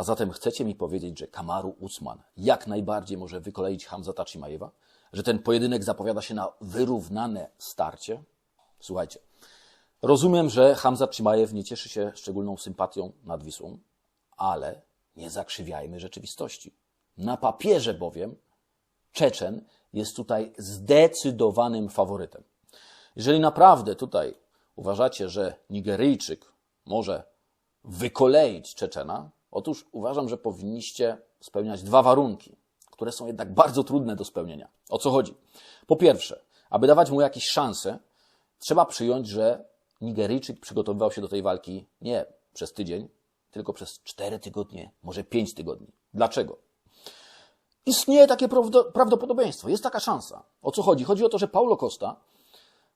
A zatem chcecie mi powiedzieć, że Kamaru Usman jak najbardziej może wykoleić Hamzata Chimaewa? Że ten pojedynek zapowiada się na wyrównane starcie? Słuchajcie, rozumiem, że Hamzat Chimaev nie cieszy się szczególną sympatią nad Wisłą, ale nie zakrzywiajmy rzeczywistości. Na papierze bowiem Czeczen jest tutaj zdecydowanym faworytem. Jeżeli naprawdę tutaj uważacie, że Nigeryjczyk może wykoleić Czeczena, otóż uważam, że powinniście spełniać dwa warunki, które są jednak bardzo trudne do spełnienia. O co chodzi? Po pierwsze, aby dawać mu jakieś szanse, trzeba przyjąć, że Nigeryjczyk przygotowywał się do tej walki nie przez tydzień, tylko przez cztery tygodnie, może pięć tygodni. Dlaczego? Istnieje takie prawdopodobieństwo, jest taka szansa. O co chodzi? Chodzi o to, że Paulo Costa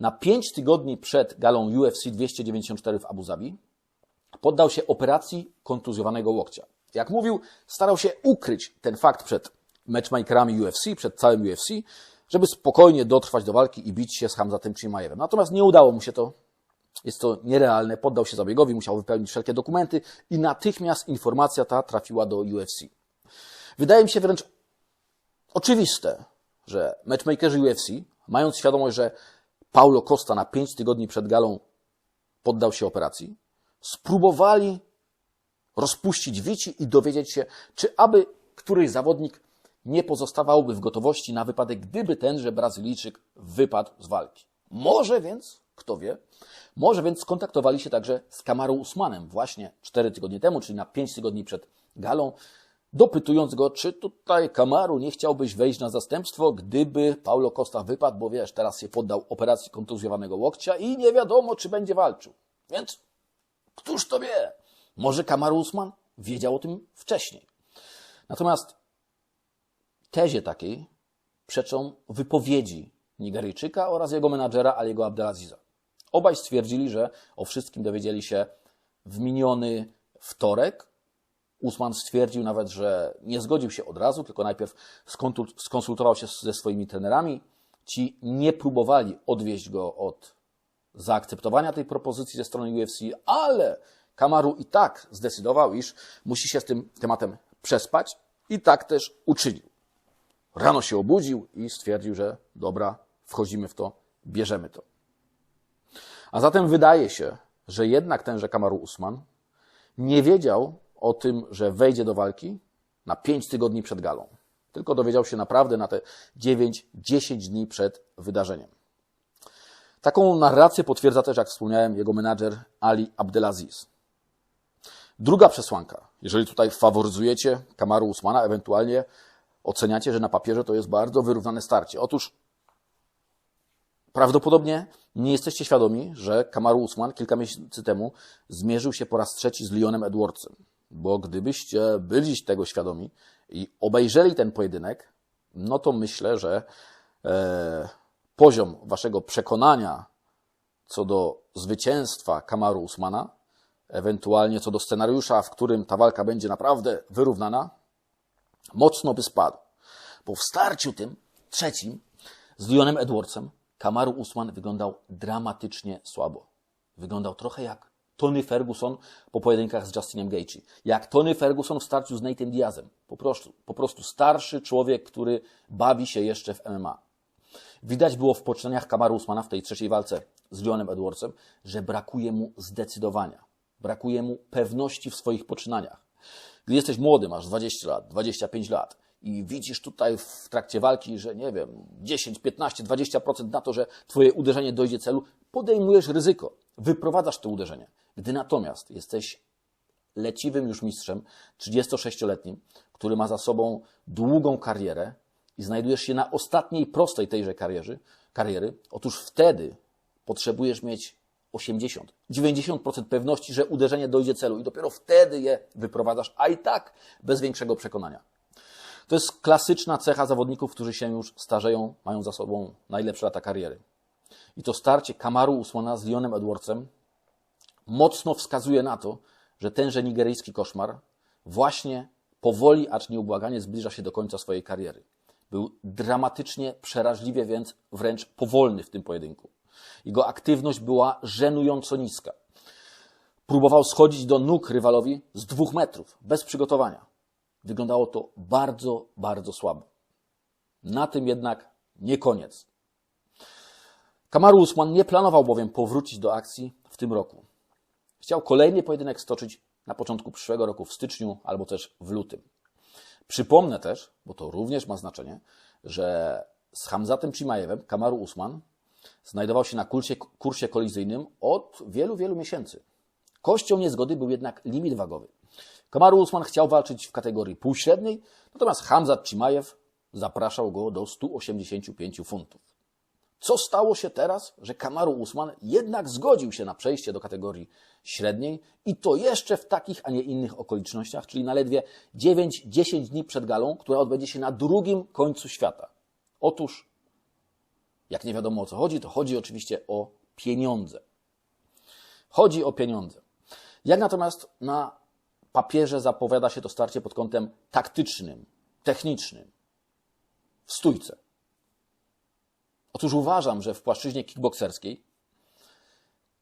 na pięć tygodni przed galą UFC 294 w Abu Zabi poddał się operacji kontuzjowanego łokcia. Jak mówił, starał się ukryć ten fakt przed matchmakerami UFC, przed całym UFC, żeby spokojnie dotrwać do walki i bić się z Hamzatem Chimaevem. Natomiast nie udało mu się to. Jest to nierealne. Poddał się zabiegowi, musiał wypełnić wszelkie dokumenty i natychmiast informacja ta trafiła do UFC. Wydaje mi się wręcz oczywiste, że matchmakerzy UFC, mając świadomość, że Paulo Costa na pięć tygodni przed galą poddał się operacji, spróbowali rozpuścić wici i dowiedzieć się, czy aby któryś zawodnik nie pozostawałby w gotowości na wypadek, gdyby tenże Brazylijczyk wypadł z walki. Może więc, kto wie, może więc skontaktowali się także z Kamarą Usmanem właśnie cztery tygodnie temu, czyli na pięć tygodni przed galą, dopytując go, czy tutaj Kamaru nie chciałbyś wejść na zastępstwo, gdyby Paulo Costa wypadł, bo wiesz, teraz się poddał operacji kontuzjowanego łokcia i nie wiadomo, czy będzie walczył. Więc któż to wie? Może Kamaru Usman wiedział o tym wcześniej. Natomiast tezie takiej przeczą wypowiedzi Nigeryjczyka oraz jego menadżera Aliego Abdelaziza. Obaj stwierdzili, że o wszystkim dowiedzieli się w miniony wtorek, Usman stwierdził nawet, że nie zgodził się od razu, tylko najpierw skonsultował się ze swoimi trenerami. Ci nie próbowali odwieźć go od zaakceptowania tej propozycji ze strony UFC, ale Kamaru i tak zdecydował, iż musi się z tym tematem przespać i tak też uczynił. Rano się obudził i stwierdził, że dobra, wchodzimy w to, bierzemy to. A zatem wydaje się, że jednak tenże Kamaru Usman nie wiedział, o tym, że wejdzie do walki na 5 tygodni przed galą. Tylko dowiedział się naprawdę na te 9-10 dni przed wydarzeniem. Taką narrację potwierdza też, jak wspomniałem, jego menadżer Ali Abdelaziz. Druga przesłanka. Jeżeli tutaj faworyzujecie Kamaru Usmana, ewentualnie oceniacie, że na papierze to jest bardzo wyrównane starcie. Otóż prawdopodobnie nie jesteście świadomi, że Kamaru Usman kilka miesięcy temu zmierzył się po raz trzeci z Leonem Edwardsem. Bo gdybyście byli tego świadomi i obejrzeli ten pojedynek, no to myślę, że e, poziom waszego przekonania co do zwycięstwa Kamaru Usmana, ewentualnie co do scenariusza, w którym ta walka będzie naprawdę wyrównana, mocno by spadł. Po w starciu tym trzecim z Leonem Edwardsem Kamaru Usman wyglądał dramatycznie słabo. Wyglądał trochę jak Tony Ferguson po pojedynkach z Justinem Gaethje. Jak Tony Ferguson w starciu z Nate'em Diazem. Po prostu, po prostu starszy człowiek, który bawi się jeszcze w MMA. Widać było w poczynaniach Kamaru Usmana w tej trzeciej walce z Leonem Edwardsem, że brakuje mu zdecydowania. Brakuje mu pewności w swoich poczynaniach. Gdy jesteś młody, masz 20 lat, 25 lat i widzisz tutaj w trakcie walki, że nie wiem, 10, 15, 20% na to, że twoje uderzenie dojdzie celu, podejmujesz ryzyko, wyprowadzasz to uderzenie. Gdy natomiast jesteś leciwym już mistrzem, 36-letnim, który ma za sobą długą karierę i znajdujesz się na ostatniej prostej tejże kariery, kariery otóż wtedy potrzebujesz mieć 80, 90% pewności, że uderzenie dojdzie celu i dopiero wtedy je wyprowadzasz, a i tak bez większego przekonania. To jest klasyczna cecha zawodników, którzy się już starzeją, mają za sobą najlepsze lata kariery. I to starcie Kamaru Usmana z Leonem Edwardsem mocno wskazuje na to, że tenże nigeryjski koszmar właśnie powoli, acz nieubłaganie zbliża się do końca swojej kariery. Był dramatycznie, przeraźliwie więc wręcz powolny w tym pojedynku. Jego aktywność była żenująco niska. próbował schodzić do nóg rywalowi z dwóch metrów, bez przygotowania. Wyglądało to bardzo, bardzo słabo. Na tym jednak nie koniec. Kamaru Usman nie planował bowiem powrócić do akcji w tym roku. Chciał kolejny pojedynek stoczyć na początku przyszłego roku w styczniu albo też w lutym. Przypomnę też, bo to również ma znaczenie, że z Hamzatem Chimayevem Kamaru Usman znajdował się na kursie, kursie kolizyjnym od wielu, wielu miesięcy. Kością niezgody był jednak limit wagowy. Kamaru Usman chciał walczyć w kategorii półśredniej, natomiast Hamzat Chimajew zapraszał go do 185 funtów. Co stało się teraz, że Kamaru Usman jednak zgodził się na przejście do kategorii średniej i to jeszcze w takich, a nie innych okolicznościach, czyli na ledwie 9-10 dni przed galą, która odbędzie się na drugim końcu świata. Otóż, jak nie wiadomo o co chodzi, to chodzi oczywiście o pieniądze. Chodzi o pieniądze. Jak natomiast na papierze zapowiada się to starcie pod kątem taktycznym, technicznym, w stójce? Otóż uważam, że w płaszczyźnie kickbokserskiej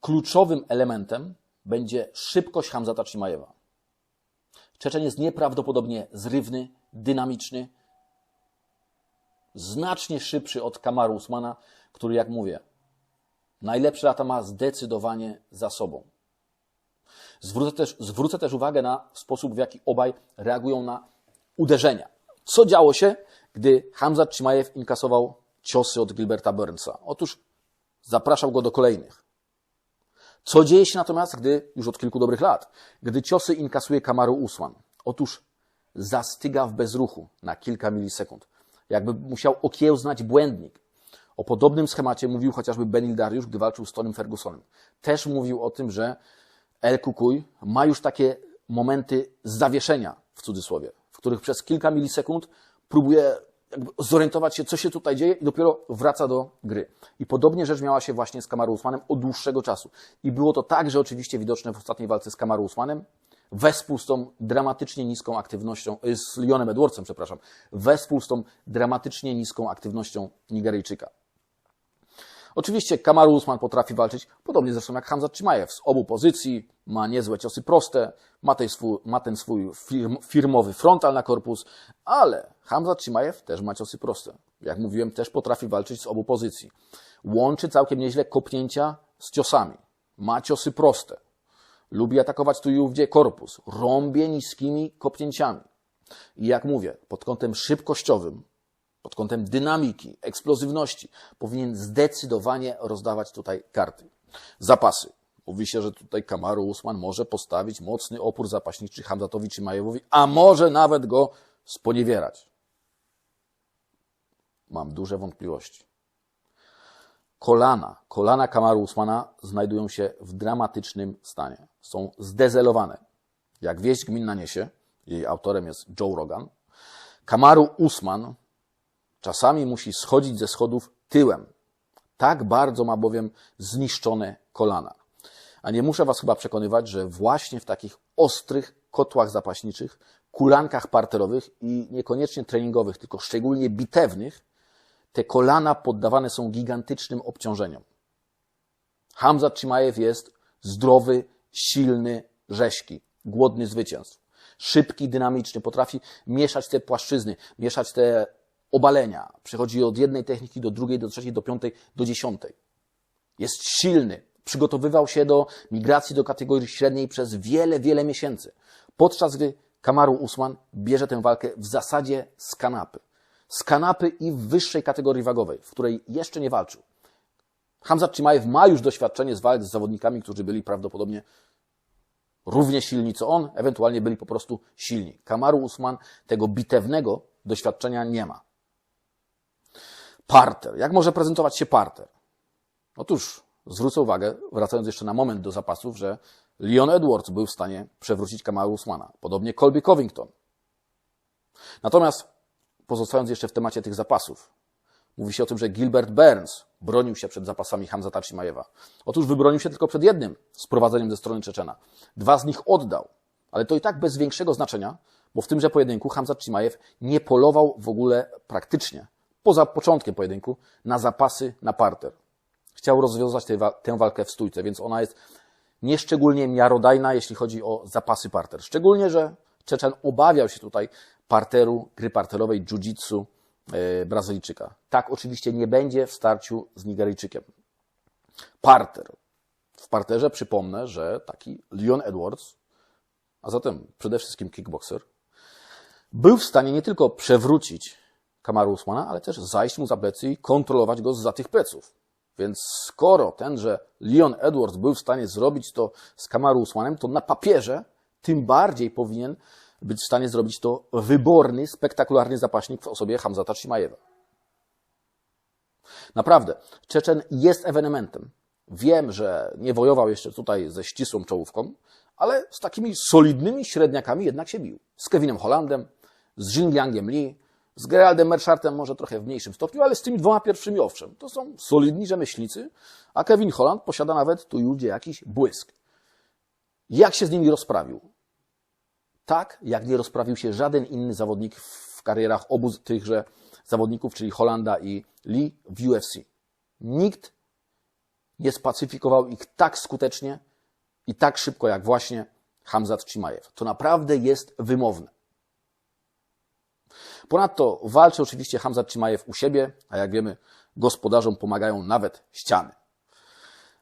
kluczowym elementem będzie szybkość Hamzata Chimajewa. Czeczen jest nieprawdopodobnie zrywny, dynamiczny, znacznie szybszy od Kamaru Usmana, który, jak mówię, najlepsze lata ma zdecydowanie za sobą. Zwrócę też, zwrócę też uwagę na sposób, w jaki obaj reagują na uderzenia. Co działo się, gdy Hamzat Chimajew inkasował ciosy od Gilberta Burnsa? Otóż zapraszał go do kolejnych. Co dzieje się natomiast, gdy, już od kilku dobrych lat, gdy ciosy inkasuje Kamaru Usman? Otóż zastyga w bezruchu na kilka milisekund. Jakby musiał okiełznać błędnik. O podobnym schemacie mówił chociażby Benil Dariusz, gdy walczył z Tonym Fergusonem. Też mówił o tym, że El Kukuj ma już takie momenty zawieszenia, w cudzysłowie, w których przez kilka milisekund próbuje zorientować się, co się tutaj dzieje i dopiero wraca do gry. I podobnie rzecz miała się właśnie z Kamaru Usmanem od dłuższego czasu. I było to także oczywiście widoczne w ostatniej walce z Kamaru Usmanem, wespół z tą dramatycznie niską aktywnością, y, z Leonem Edwardsem, przepraszam, wespół z tą dramatycznie niską aktywnością Nigeryjczyka. Oczywiście Kamaru Usman potrafi walczyć, podobnie zresztą jak Hamza Chimaev, z obu pozycji, ma niezłe ciosy proste, ma, swój, ma ten swój firm, firmowy frontal na korpus, ale Hamza Chimaev też ma ciosy proste. Jak mówiłem, też potrafi walczyć z obu pozycji. Łączy całkiem nieźle kopnięcia z ciosami. Ma ciosy proste. Lubi atakować tu i ówdzie korpus. Rąbie niskimi kopnięciami. I jak mówię, pod kątem szybkościowym pod kątem dynamiki, eksplozywności, powinien zdecydowanie rozdawać tutaj karty. Zapasy. Mówi się, że tutaj Kamaru Usman może postawić mocny opór zapaśniczy Hamzatowi czy Majewowi, a może nawet go sponiewierać. Mam duże wątpliwości. Kolana, kolana Kamaru Usmana znajdują się w dramatycznym stanie. Są zdezelowane. Jak wieść gminna niesie, jej autorem jest Joe Rogan, Kamaru Usman Czasami musi schodzić ze schodów tyłem. Tak bardzo ma bowiem zniszczone kolana. A nie muszę Was chyba przekonywać, że właśnie w takich ostrych kotłach zapaśniczych, kulankach parterowych i niekoniecznie treningowych, tylko szczególnie bitewnych, te kolana poddawane są gigantycznym obciążeniom. Hamza Chimaev jest zdrowy, silny, rześki, głodny zwycięstw. Szybki, dynamiczny, potrafi mieszać te płaszczyzny, mieszać te obalenia. Przechodzi od jednej techniki do drugiej, do trzeciej, do piątej, do dziesiątej. Jest silny. Przygotowywał się do migracji do kategorii średniej przez wiele, wiele miesięcy. Podczas gdy Kamaru Usman bierze tę walkę w zasadzie z kanapy. Z kanapy i w wyższej kategorii wagowej, w której jeszcze nie walczył. Hamza Chimaev ma już doświadczenie z walk z zawodnikami, którzy byli prawdopodobnie równie silni co on, ewentualnie byli po prostu silni. Kamaru Usman tego bitewnego doświadczenia nie ma. Parter. Jak może prezentować się parter? Otóż zwrócę uwagę, wracając jeszcze na moment do zapasów, że Leon Edwards był w stanie przewrócić Kamaru Usmana. Podobnie Colby Covington. Natomiast pozostając jeszcze w temacie tych zapasów, mówi się o tym, że Gilbert Burns bronił się przed zapasami Hamzata Chimajewa. Otóż wybronił się tylko przed jednym sprowadzeniem ze strony Czeczena. Dwa z nich oddał, ale to i tak bez większego znaczenia, bo w tymże pojedynku Hamzat Chimajew nie polował w ogóle praktycznie poza początkiem pojedynku, na zapasy na parter. Chciał rozwiązać tę, tę walkę w stójce, więc ona jest nieszczególnie miarodajna, jeśli chodzi o zapasy parter. Szczególnie, że Czeczen obawiał się tutaj parteru, gry parterowej, jiu-jitsu e, Brazylijczyka. Tak oczywiście nie będzie w starciu z Nigeryjczykiem. Parter. W parterze przypomnę, że taki Leon Edwards, a zatem przede wszystkim kickboxer, był w stanie nie tylko przewrócić Kamaru Usmana, ale też zajść mu za plecy i kontrolować go za tych pleców. Więc skoro tenże Leon Edwards był w stanie zrobić to z Kamaru Usmanem, to na papierze tym bardziej powinien być w stanie zrobić to wyborny, spektakularny zapaśnik w osobie Hamzata Shimajewa. Naprawdę, Czeczen jest ewenementem. Wiem, że nie wojował jeszcze tutaj ze ścisłą czołówką, ale z takimi solidnymi średniakami jednak się bił. Z Kevinem Hollandem, z Jingliangiem Lee, z Geraldem Merchartem może trochę w mniejszym stopniu, ale z tymi dwoma pierwszymi owszem. To są solidni rzemieślnicy, a Kevin Holland posiada nawet tu już jakiś błysk. Jak się z nimi rozprawił? Tak, jak nie rozprawił się żaden inny zawodnik w karierach obu tychże zawodników, czyli Hollanda i Lee w UFC. Nikt nie spacyfikował ich tak skutecznie i tak szybko jak właśnie Hamzat Chimaev. To naprawdę jest wymowne. Ponadto walczy oczywiście Hamzat Chimaev u siebie, a jak wiemy, gospodarzom pomagają nawet ściany.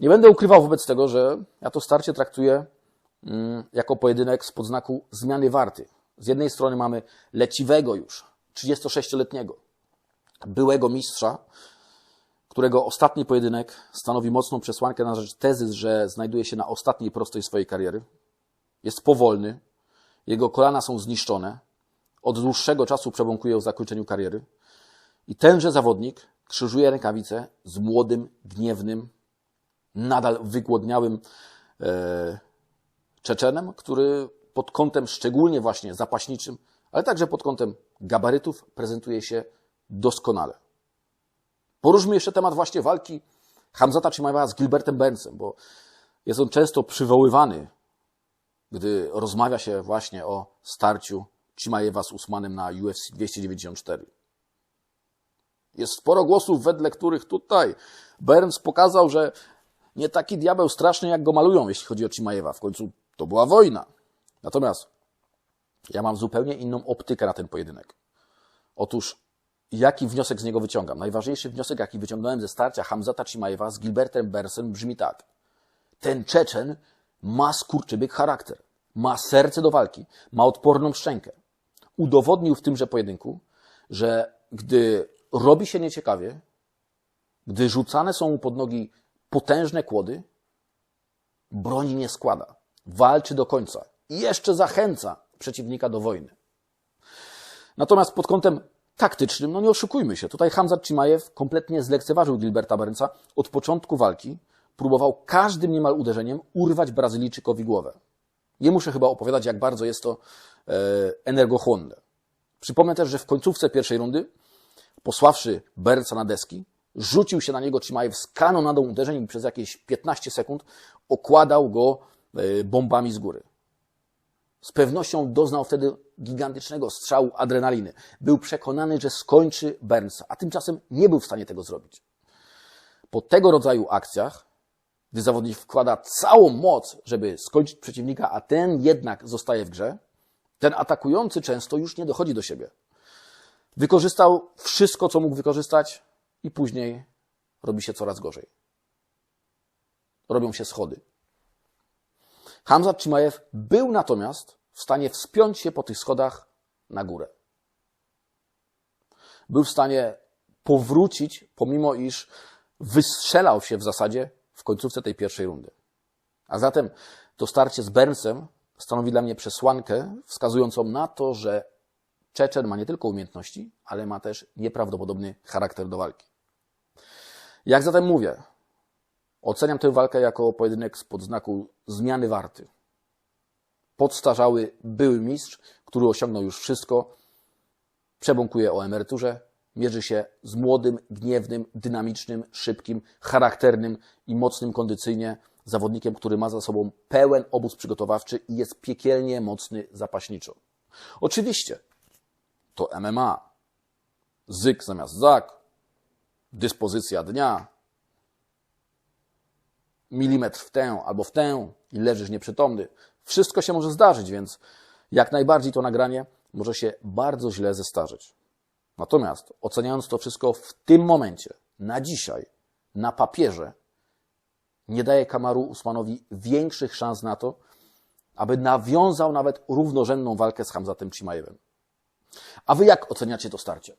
Nie będę ukrywał wobec tego, że ja to starcie traktuję jako pojedynek z podznaku zmiany warty. Z jednej strony mamy leciwego już, 36-letniego, byłego mistrza, którego ostatni pojedynek stanowi mocną przesłankę na rzecz tezy, że znajduje się na ostatniej prostej swojej kariery. Jest powolny, jego kolana są zniszczone, od dłuższego czasu przebąkuje o zakończeniu kariery. I tenże zawodnik krzyżuje rękawice z młodym, gniewnym, nadal wygłodniałym e, Czeczenem, który pod kątem szczególnie właśnie zapaśniczym, ale także pod kątem gabarytów prezentuje się doskonale. Poruszmy jeszcze temat właśnie walki Hamzata Chimaewa z Gilbertem Burnsem, bo jest on często przywoływany, gdy rozmawia się właśnie o starciu Chimaewa z Usmanem na UFC 294. Jest sporo głosów, wedle których tutaj Burns pokazał, że nie taki diabeł straszny, jak go malują, jeśli chodzi o Chimaewa. W końcu to była wojna. Natomiast ja mam zupełnie inną optykę na ten pojedynek. Otóż jaki wniosek z niego wyciągam? Najważniejszy wniosek, jaki wyciągnąłem ze starcia Hamzata Chimaewa z Gilbertem Bersem brzmi tak. Ten Czeczen ma skurczybyk charakter, ma serce do walki, ma odporną szczękę. Udowodnił w tymże pojedynku, że gdy robi się nieciekawie, gdy rzucane są mu pod nogi potężne kłody, broni nie składa, walczy do końca i jeszcze zachęca przeciwnika do wojny. Natomiast pod kątem taktycznym, no nie oszukujmy się, tutaj Hamzat Chimaev kompletnie zlekceważył Gilberta Berenca. Od początku walki próbował każdym niemal uderzeniem urwać Brazylijczykowi głowę. Nie muszę chyba opowiadać, jak bardzo jest to e, energochłonne. Przypomnę też, że w końcówce pierwszej rundy, posławszy Berca na deski, rzucił się na niego Chimaev z kanonadą uderzeń i przez jakieś 15 sekund okładał go bombami z góry. Z pewnością doznał wtedy gigantycznego strzału adrenaliny. Był przekonany, że skończy Burnsa, a tymczasem nie był w stanie tego zrobić. Po tego rodzaju akcjach, gdy zawodnik wkłada całą moc, żeby skończyć przeciwnika, a ten jednak zostaje w grze, ten atakujący często już nie dochodzi do siebie. Wykorzystał wszystko, co mógł wykorzystać, i później robi się coraz gorzej. Robią się schody. Hamzat Chimaev był natomiast w stanie wspiąć się po tych schodach na górę. Był w stanie powrócić, pomimo iż wystrzelał się w zasadzie w końcówce tej pierwszej rundy. A zatem to starcie z Bernsem stanowi dla mnie przesłankę wskazującą na to, że Czeczen ma nie tylko umiejętności, ale ma też nieprawdopodobny charakter do walki. Jak zatem mówię, oceniam tę walkę jako pojedynek z podznaku zmiany warty. Podstarzały były mistrz, który osiągnął już wszystko, przebąkuje o emeryturze, mierzy się z młodym, gniewnym, dynamicznym, szybkim, charakternym i mocnym kondycyjnie zawodnikiem, który ma za sobą pełen obóz przygotowawczy i jest piekielnie mocny zapaśniczo. Oczywiście to MMA. Zyk zamiast zak, dyspozycja dnia. Milimetr w tę albo w tę i leżysz nieprzytomny. Wszystko się może zdarzyć, więc jak najbardziej to nagranie może się bardzo źle zestarzeć. Natomiast oceniając to wszystko w tym momencie, na dzisiaj, na papierze, nie daje Kamaru Usmanowi większych szans na to, aby nawiązał nawet równorzędną walkę z Hamzatem Chimaevem. A wy jak oceniacie to starcie?